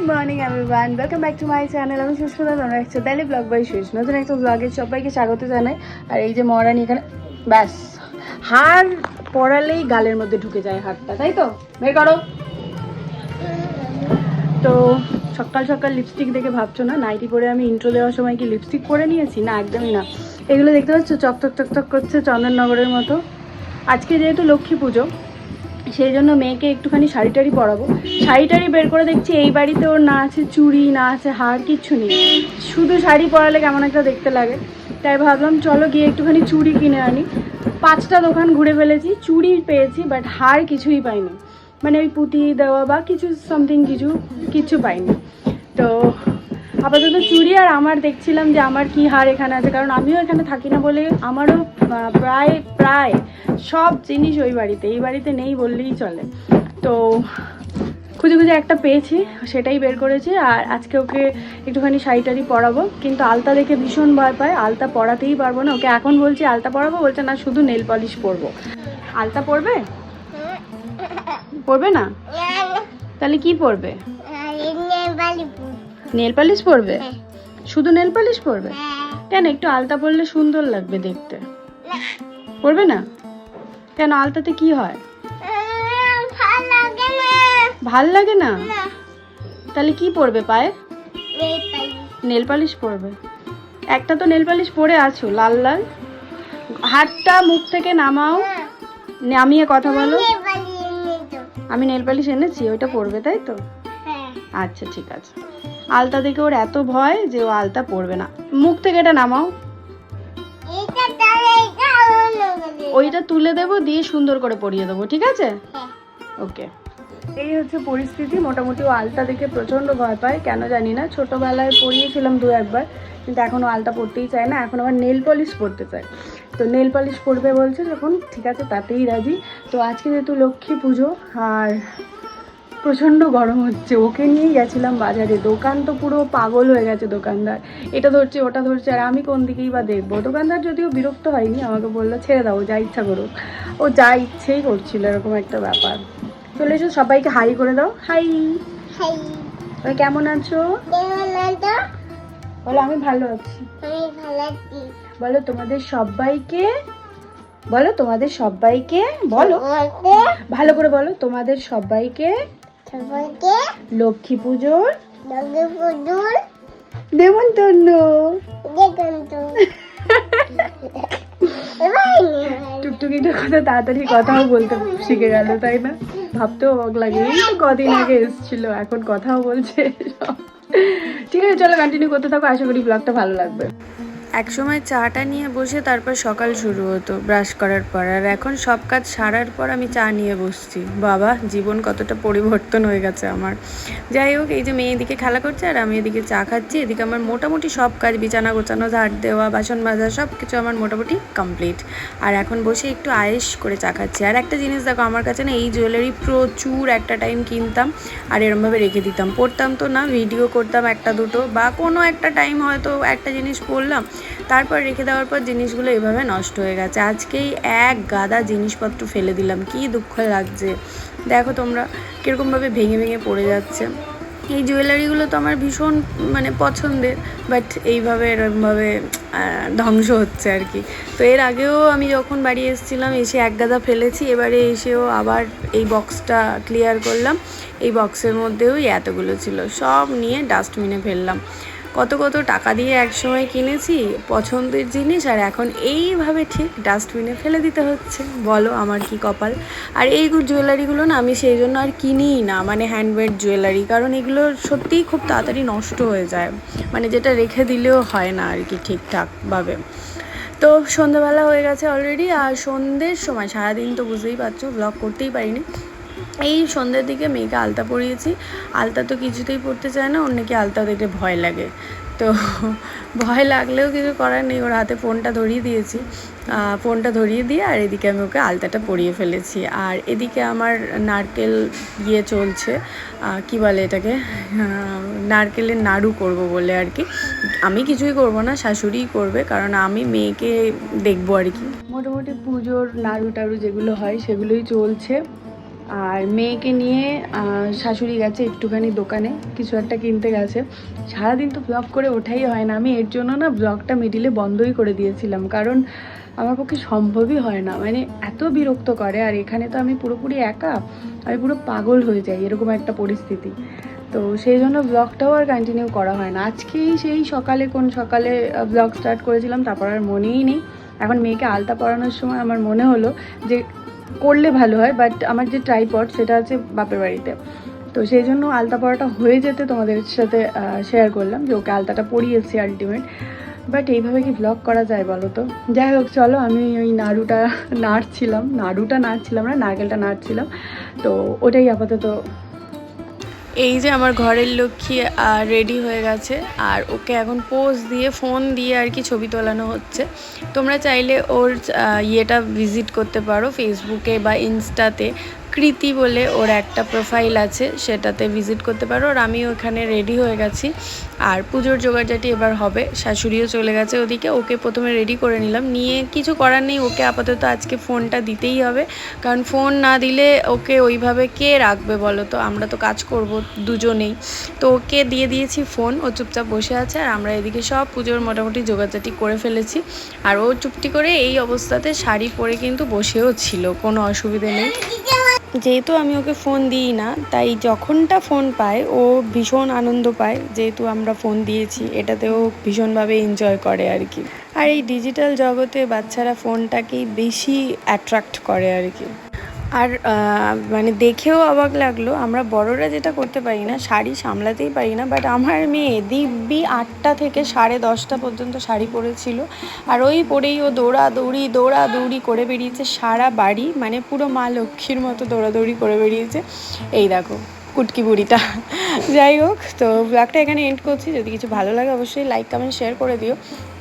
Good morning everyone welcome back to my channel আমি সুস্মিতা, তোমরা দেখছ ডেলি ব্লগ বাই শেষ নতুন একটা ব্লগে সবাইকে স্বাগত জানাই। আর এই যে মহারানি এখানে ব্যাস হার পড়ালেই গালের মধ্যে ঢুকে যায় হারটা তাই তো? বের করো। তো সকাল সকাল লিপস্টিক দেখে ভাবছ না? নাইটি পরে আমি ইন্ট্রো দেওয়ার সময় কি লিপস্টিক পরে নিয়েছি? না, একদমই না। এগুলো দেখতে পাচ্ছ? চকচক চকচক করছে চন্দননগরের মতো। আজকে যেহেতু লক্ষ্মী পুজো সেই জন্য মেয়েকে একটুখানি শাড়ি টাড়ি পরাবো। শাড়ি টাড়ি বের করে দেখছি এই বাড়িতে ওর না আছে চুড়ি, না আছে হার, কিচ্ছু নেই। শুধু শাড়ি পরালে কেমন একটা দেখতে লাগে। তাই ভাবলাম, চলো গিয়ে একটুখানি চুড়ি কিনে আনি। পাঁচটা দোকান ঘুরে ফেলেছি, চুড়ি পেয়েছি বাট হার কিছুই পাইনি। মানে ওই পুঁতি দেওয়া বা কিছু সামথিং কিছু কিছু পাইনি। তো আপাতত চুড়ি আর আমার দেখছিলাম যে আমার কি হার এখানে আছে কারণ আমিও এখানে থাকি না বলে আমারও প্রায় প্রায় সব জিনিস ওই বাড়িতে এই বাড়িতে নেই বললেই চলে। তো খুঁজে খুঁজে একটা পেয়েছি সেটাই বের করেছি আর আজকে ওকে একটুখানি শাড়ি টাড়ি পরাবো কিন্তু আলতা দেখে ভীষণ ভয় পায় আলতা পরাতেই পারব না ওকে এখন বলছি আলতা পরাবো বলছে না শুধু নেল পলিশ পরবো। আলতা পরবে? পরবে না? তাহলে কি পরবে। নেল পালিশ পরবে? শুধু নেল পালিশ পরবে? কেন একটু আলতা পরলে সুন্দর লাগবে দেখতে। পরবে না? কেন আলতাতে কি হয়? ভালো লাগে না। তাহলে কি পরবে পায়ে? Nail polish. পরবে। একটা তো নেল পালিশ পরে আছো লাল লাল। হাতটা মুখ থেকে নামাও। নামিয়ে কথা বলো। আমি নেল পালিশ এনেছি ওইটা পরবে তাই তো? আচ্ছা ঠিক আছে। আলতা দেখে ওর এত ভয় যে ও আলতা পড়বে না। মুখ থেকে এটা নামাও। ওইটা তুলে দেবো দিয়ে সুন্দর করে পরিয়ে দেবো ঠিক আছে? ওকে। এই হচ্ছে পরিস্থিতি। মোটামুটি ও আলতা দেখে প্রচণ্ড ভয় পায়। কেন জানি না ছোটোবেলায় পরিয়েছিলাম দু একবার কিন্তু এখন ও আলতা পরতেই চায় না। এখন আবার নেল পলিশ পরতে চায়। তো নেল পলিশ পরবে বলছে যখন ঠিক আছে তাতেই রাজি। তো আজকে যেহেতু লক্ষ্মী পুজো আর প্রচণ্ড গরম হচ্ছে। ওকে নিয়েই গেছিলাম বাজারে। দোকান তো পুরো পাগল হয়ে গেছে দোকানদার। এটা ধরছে ওটা ধরছে আর আমি কোন দিকেই বা দেখব? দোকানদার যদিও বিরক্ত হয়নি আমাকে বলল ছেড়ে দাও যা ইচ্ছা করুক। ও যা ইচ্ছেই করছিল এরকম একটা ব্যাপার। চলে এসো সবাইকে হাই করে দাও। হাই। তুমি কেমন আছো? বলো আমি ভালো আছি। বলো তোমাদের সবাইকে বলো তোমাদের সবাইকে বলো। ভালো করে বলো তোমাদের সবাইকে লক্ষ্মী পুজোর? নেমন্তন্ন। টুকটুকিটার কথা তাড়াতাড়ি কথাও বলতে শিখে গেল তাই না? ভাবতেও অবাক লাগে। কদিন আগে এসেছিল এখন কথাও বলছে ঠিক আছে চলো কন্টিনিউ করতে থাকো। আশা করি ব্লগটা ভালো লাগবে। একসময় চাটা নিয়ে বসে তারপর সকাল শুরু হতো ব্রাশ করার পর। আর এখন সব কাজ সারার পর আমি চা নিয়ে বসছি। বাবা, জীবন কতটা পরিবর্তন হয়ে গেছে আমার। যাই হোক, এই যে মেয়ে এদিকে খেলা করছে আর আমি এদিকে চা খাচ্ছি। এদিকে আমার মোটামুটি সব কাজ, বিছানা গোছানো, ঝাড় দেওয়া, বাসন মাজা সব কিছু আমার মোটামুটি কমপ্লিট আর এখন বসে একটু আয়েস করে চা খাচ্ছি। আর একটা জিনিস দেখো, আমার কাছে না এই জুয়েলারি প্রচুর একটা টাইম কিনতাম আর এরমভাবে রেখে দিতাম। পড়তাম তো না ভিডিও করতাম একটা দুটো বা কোনো একটা টাইম হয়তো একটা জিনিস পড়লাম। তারপর রেখে দেওয়ার পর জিনিসগুলো এভাবে নষ্ট হয়ে গেছে। আজকেই এক গাদা জিনিসপত্র ফেলে দিলাম। কি দুঃখ লাগছে। দেখো তোমরা কীরকমভাবে ভেঙে ভেঙে পড়ে যাচ্ছে। এই জুয়েলারিগুলো তো আমার ভীষণ মানে পছন্দের বাট এইভাবে, এরকমভাবে ধ্বংস হচ্ছে আর কি। তো এর আগেও আমি যখন বাড়ি এসেছিলাম, এসে এক গাদা ফেলেছি। এবারে এসেও আবার এই বক্সটা ক্লিয়ার করলাম। এই বক্সের মধ্যেও এতগুলো ছিল। সব নিয়ে ডাস্টবিনে ফেললাম। কত কত টাকা দিয়ে একসময় কিনেছি, পছন্দের জিনিস, আর এখন এইভাবে ঠিক ডাস্টবিনে ফেলে দিতে হচ্ছে। বলো আমার কি কপাল? আর এই জুয়েলারিগুলো না আমি সেই জন্য আর কিনিই না মানে হ্যান্ডমেড জুয়েলারি কারণ এগুলো সত্যিই খুব তাড়াতাড়ি নষ্ট হয়ে যায়। মানে যেটা রেখে দিলেও হয় না আর কি ঠিকঠাকভাবে। তো সন্ধ্যাবেলা হয়ে গেছে অলরেডি আর সন্ধ্যের সময়, সারাদিন তো বুঝতেই পারছ ব্লগ করতেই পারিনি। এই সন্ধ্যের দিকে মেয়েকে আলতা পরিয়েছি। আলতা তো কিছুতেই পড়তে চায় না নাকি আলতা দেখে ভয় লাগে। তো ভয় লাগলেও কিছু করার নেই, ওর হাতে ফোনটা ধরিয়ে দিয়েছি। ফোনটা ধরিয়ে দিয়ে আর এদিকে আমি ওকে আলতাটা পরিয়ে ফেলেছি। আর এদিকে আমার নারকেল ইয়ে চলছে কি বলে এটাকে? নারকেলের নাড়ু করব বলে আর কি। আমি কিছুই করব না, শাশুড়িই করবে, কারণ আমি মেয়েকে দেখব আর কি। মোটামুটি পুজোর নাড়ু টাড়ু যেগুলো হয় সেগুলোই চলছে। আর মেয়েকে নিয়ে শাশুড়ি গেছে একটুখানি দোকানে, কিছু একটা কিনতে গেছে। সারাদিন তো ব্লগ করে ওঠাই হয় না। আমি এর জন্য না ব্লগটা মিডিলে বন্ধই করে দিয়েছিলাম। কারণ আমার পক্ষে সম্ভবই হয় না। মানে এত বিরক্ত করে, আর এখানে তো আমি পুরোপুরি একা, আমি পুরো পাগল হয়ে যাই এরকম একটা পরিস্থিতি। তো সেই জন্য ব্লগটাও আর কন্টিনিউ করা হয় না। আজকেই সেই সকালে কোন সকালে ব্লগ স্টার্ট করেছিলাম, তারপর আর মনেই নেই। এখন মেয়েকে আলতা পরানোর সময় আমার মনে হলো যে করলে ভালো হয় বাট আমার যে ট্রাইপড সেটা আছে বাপের বাড়িতে। তো সেই জন্য আলতা পরাটা হয়ে যেতে তোমাদের সাথে শেয়ার করলাম যে ওকে আলতাটা পড়িয়েছি আলটিমেট বাট এইভাবে কি ব্লগ করা যায় বলো তো? যাই হোক, চলো আমি ওই নাড়ুটা নাড়ছিলাম নাড়ুটা নাড়ছিলাম না, নারকেলটা নাড়ছিলাম। তো ওটাই আপাতত এই যে আমার ঘরের লক্ষ্মী রেডি হয়ে গেছে। আর ওকে এখন পোজ দিয়ে ফোন দিয়ে আর কি ছবি তোলানো হচ্ছে। তোমরা চাইলে ওর ইয়েটা ভিজিট করতে পারো ফেসবুকে বা ইনস্টাতে কৃতি বলে ওর একটা প্রোফাইল আছে, সেটাতে ভিজিট করতে পারো। আর আমিও এখানে রেডি হয়ে গেছি। আর পুজোর জোগাড়জাটি এবার হবে। শাশুড়িও চলে গেছে ওদিকে। ওকে প্রথমে রেডি করে নিলাম। নিয়ে কিছু করার নেই। ওকে আপাতত আজকে ফোনটা দিতেই হবে। কারণ ফোন না দিলে ওকে ওইভাবে কে রাখবে বলো তো? আমরা তো কাজ করব দুজনেই। তো ওকে দিয়ে দিয়েছি ফোন ও চুপচাপ বসে আছে। আর আমরা এদিকে সব পুজোর মোটামুটি জোগাড়জাটি করে ফেলেছি। আর ও চুপটি করে এই অবস্থাতে শাড়ি পরে কিন্তু বসেও ছিল। কোনো অসুবিধে নেই। যেহেতু আমি ওকে ফোন দিই না, তাই যখনটা ফোন পায়, ও ভীষণ আনন্দ পায়, যেহেতু আমরা ফোন দিয়েছি, এটাতেও ভীষণভাবে এনজয় করে আর কি। আর এই ডিজিটাল জগতে বাচ্চারা ফোনটাকেই বেশি অ্যাট্রাক্ট করে আর কি। আর মানে দেখেও অবাক লাগল, আমরা বড়রা যেটা করতে পারি না, শাড়ি সামলাতেই পারি না বাট আমার মেয়ে দিব্যি আটটা থেকে সাড়ে দশটা পর্যন্ত শাড়ি পরেছিল, আর ওই পরেই ও দৌড়াদৌড়ি দৌড়াদৌড়ি করে বেরিয়েছে সারা বাড়ি মানে পুরো মা লক্ষ্মীর মতো দৌড়াদৌড়ি করে বেরিয়েছে। এই দেখো কুটকি বুড়িটা। যাই হোক, তো ব্লগটা এখানে এন্ড করছি। যদি কিছু ভালো লাগে অবশ্যই লাইক কমেন্ট শেয়ার করে দিও।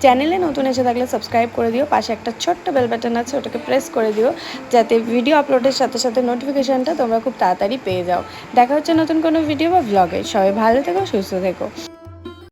চ্যানেলে নতুন এসে থাকলে সাবস্ক্রাইব করে দিও। পাশে একটা ছোট্ট বেল বাটন আছে, ওটাকে প্রেস করে দিও। যাতে ভিডিও আপলোডের সাথে সাথে নোটিফিকেশানটা তোমরা খুব তাড়াতাড়ি পেয়ে যাও। দেখা হচ্ছে নতুন কোনো ভিডিও বা ব্লগে সবাই ভালো থেকো, সুস্থ থেকো।